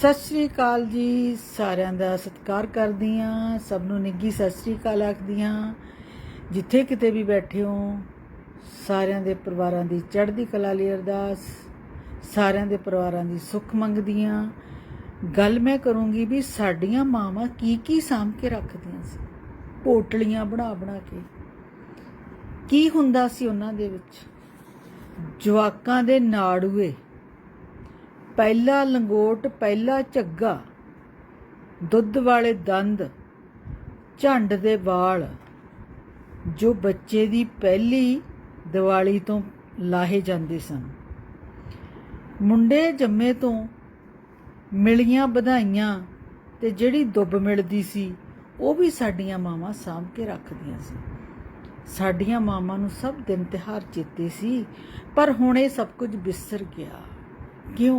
ਸਤਿ ਸ੍ਰੀ ਅਕਾਲ ਜੀ ਸਾਰਿਆਂ ਦਾ ਸਤਿਕਾਰ ਕਰਦੀ ਹਾਂ, ਸਭ ਨੂੰ ਨਿੱਗੀ ਸਤਿ ਸ੍ਰੀ ਅਕਾਲ ਆਖਦੀ ਹਾਂ। ਜਿੱਥੇ ਕਿਤੇ ਵੀ ਬੈਠੇ ਹੋ, ਸਾਰਿਆਂ ਦੇ ਪਰਿਵਾਰਾਂ ਦੀ ਚੜ੍ਹਦੀ ਕਲਾ ਲਈ ਅਰਦਾਸ, ਸਾਰਿਆਂ ਦੇ ਪਰਿਵਾਰਾਂ ਦੀ ਸੁੱਖ ਮੰਗਦੀ ਹਾਂ। ਗੱਲ ਮੈਂ ਕਰੂੰਗੀ ਵੀ ਸਾਡੀਆਂ ਮਾਵਾਂ ਕੀ ਕੀ ਸਾਂਭ ਕੇ ਰੱਖਦੀਆਂ ਸੀ, ਪੋਟਲੀਆਂ ਬਣਾ ਬਣਾ ਕੇ। ਕੀ ਹੁੰਦਾ ਸੀ ਉਹਨਾਂ ਦੇ ਵਿੱਚ? ਜਵਾਕਾਂ ਦੇ ਨਾੜੂਏ। ਪਹਿਲਾ ਲੰਗੋਟ, ਪਹਿਲਾ ਝੱਗਾ, ਦੁੱਧ ਵਾਲੇ ਦੰਦ, ਝੰਡ ਦੇ ਵਾਲ, ਜੋ ਬੱਚੇ ਦੀ ਪਹਿਲੀ ਦੀਵਾਲੀ ਤੋਂ ਲਾਹੇ ਜਾਂਦੇ ਸਨ। ਮੁੰਡੇ ਜੰਮੇ ਤੋਂ ਮਿਲੀਆਂ ਵਧਾਈਆਂ ਤੇ ਜਿਹੜੀ ਦੁੱਬ ਮਿਲਦੀ ਸੀ, ਉਹ ਵੀ ਸਾਡੀਆਂ ਮਾਵਾਂ ਸਾਂਭ ਕੇ ਰੱਖਦੀਆਂ ਸੀ। ਸਾਡੀਆਂ ਮਾਵਾਂ ਨੂੰ ਸਭ ਦਿਨ ਤਿਹਾਰ ਚੇਤੇ ਸੀ, ਪਰ ਹੁਣ ਇਹ ਸਭ ਕੁਝ ਵਿਸਰ ਗਿਆ। ਕਿਉਂ?